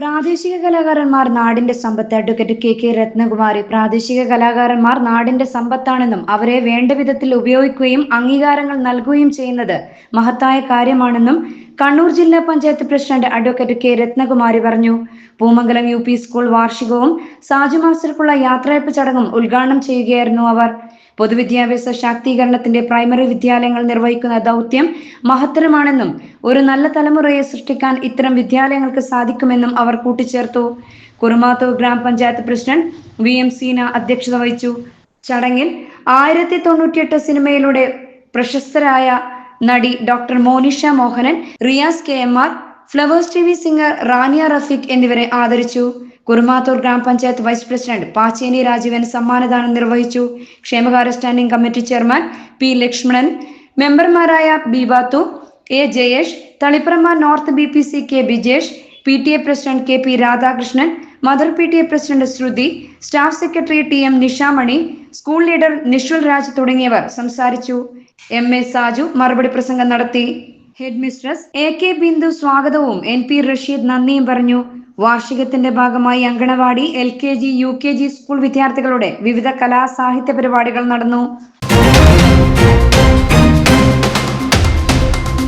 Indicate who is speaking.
Speaker 1: പ്രാദേശിക കലാകാരന്മാർ നാടിന്റെ സമ്പത്ത് അഡ്വക്കേറ്റ് കെ കെ രത്നകുമാരി. പ്രാദേശിക കലാകാരന്മാർ നാടിന്റെ സമ്പത്താണെന്നും അവരെ വേണ്ട വിധത്തിൽ ഉപയോഗിക്കുകയും അംഗീകാരങ്ങൾ നൽകുകയും ചെയ്യുന്നത് മഹത്തായ കാര്യമാണെന്നും കണ്ണൂർ ജില്ലാ panchayat president advocate K Ratnakumari പറഞ്ഞു. പൂമംഗലം യു സ്കൂൾ വാർഷികവും സാജു മാസ്റ്റർക്കുള്ള യാത്രയപ്പ് ചടങ്ങും ഉദ്ഘാടനം ചെയ്യുകയായിരുന്നു അവർ. പൊതുവിദ്യാഭ്യാസ ശാക്തീകരണത്തിന്റെ പ്രൈമറി വിദ്യാലയങ്ങൾ നിർവഹിക്കുന്ന ദൗത്യം മഹത്തരമാണെന്നും ഒരു നല്ല തലമുറയെ സൃഷ്ടിക്കാൻ ഇത്തരം വിദ്യാലയങ്ങൾക്ക് സാധിക്കുമെന്നും അവർ കൂട്ടിച്ചേർത്തു. കുറുമാത്തൂർ ഗ്രാമപഞ്ചായത്ത് പ്രസിഡന്റ് വി എം സീന അധ്യക്ഷത വഹിച്ചു. ചടങ്ങിൽ ആയിരത്തി തൊണ്ണൂറ്റിയെട്ട് സിനിമയിലൂടെ പ്രശസ്തരായ നടി doctor Monisha Mohanan Riyas K M R Flowers T V singer Rania Rafeeq എന്നിവരെ ആദരിച്ചു. കുറുമാത്തൂർ ഗ്രാമപഞ്ചായത്ത് വൈസ് പ്രസിഡന്റ് പാച്ചേനി രാജീവൻ സമ്മാനദാനം നിർവഹിച്ചു. ക്ഷേമകാര്യ standing committee chairman P Lakshmanan മെമ്പർമാരായ B Bathu A Jayesh Taliparamba north B P C K Bijesh P T A president K P Radhakrishnan mother P T A president Shruthi staff secretary T M Nishamani school leader Nishul Raj തുടങ്ങിയവർ സംസാരിച്ചു. M A Saju മറുപടി പ്രസംഗം നടത്തി. Head mistress A K Bindu സ്വാഗതവും N P Rasheed നന്ദിയും പറഞ്ഞു. വാർഷികത്തിന്റെ ഭാഗമായി anganwadi L K G U K G school വിദ്യാർത്ഥികളുടെ വിവിധ കലാ സാഹിത്യ പരിപാടികൾ നടന്നു.